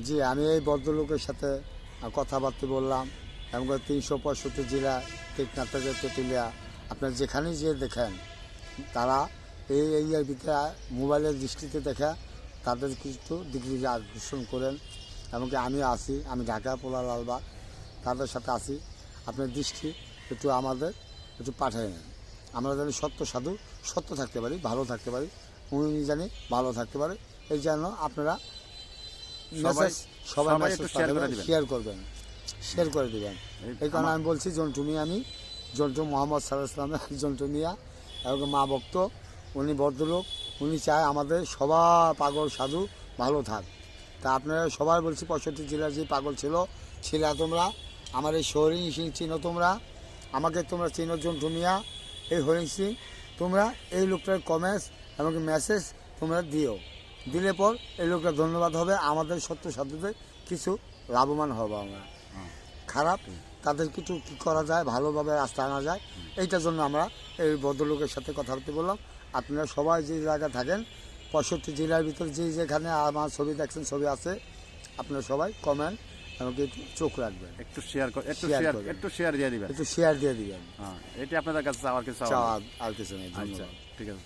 জি, আমি এই ভদ্রলোকের সাথে কথাবার্তা বললাম, এবং তিনশো পঁয়ষট্টি জেলা টেকনাথ থেকে তেঁতুলিয়া আপনার যেখানে যেয়ে দেখেন, তারা এই এরিয়ার ভিতরে মোবাইলের দৃষ্টিতে দেখে তাদের কিছু দিক আকর্ষণ করেন এমনকি আমি আসি আমি ঢাকা পোলা লালবাগ তাদের সাথে আসি আপনার দৃষ্টি একটু আমাদের একটু পাঠিয়ে নেন। আমরা জানি সত্য সাধু, সত্য থাকতে পারি, ভালো থাকতে পারি, উনি জানি ভালো থাকতে পারে, এই জন্য আপনারা মেসেজ সবাই একটু। শেয়ার করবেন। শেয়ার করে দিবেন। এই কারণে আমি বলছি জন্টু মিয়া আমি জন্টু মোহাম্মদ ইসলামের জন্টু মিয়া এবং মা ভক্ত উনি ভদ্রলোক উনি চায় আমাদের সবার পাগল সাধু ভালো থাক। তা আপনারা সবাই বলছি পঁয়ষট্টি জেলার যে পাগল ছিল ছিলা তোমরা আমার এই হরিণ সিং চিনো তোমরা আমাকে তোমরা চিনো জন্টু মিয়া এই হরিণ সিং তোমরা এই লোকটার কমেন্টস এবং মেসেজ তোমরা দিও। দিলে পর এই লোকটা ধন্যবাদ হবে আমাদের সত্য সাধুদের কিছু লাভবান হব আমরা। খারাপ তাদের কিছু কী করা যায় ভালোভাবে রাস্তা আনা যায় এইটার জন্য আমরা এই ভদ্রলোকের সাথে কথা বলতে বললাম। আপনারা সবাই যে জায়গায় থাকেন পঁয়ষট্টি জেলার ভিতরে যে যেখানে আমার ছবি দেখছেন ছবি আছে আপনারা সবাই কমেন্ট আমাকে একটু চোখ রাখবেন। একটু শেয়ার একটু শেয়ার একটু শেয়ার দিয়ে দিবেন। একটু শেয়ার দিয়ে দিবেন। হ্যাঁ এটা আপনাদের কাছে চাওয়ার কিছু আর কিছু নেই আচ্ছা ঠিক আছে।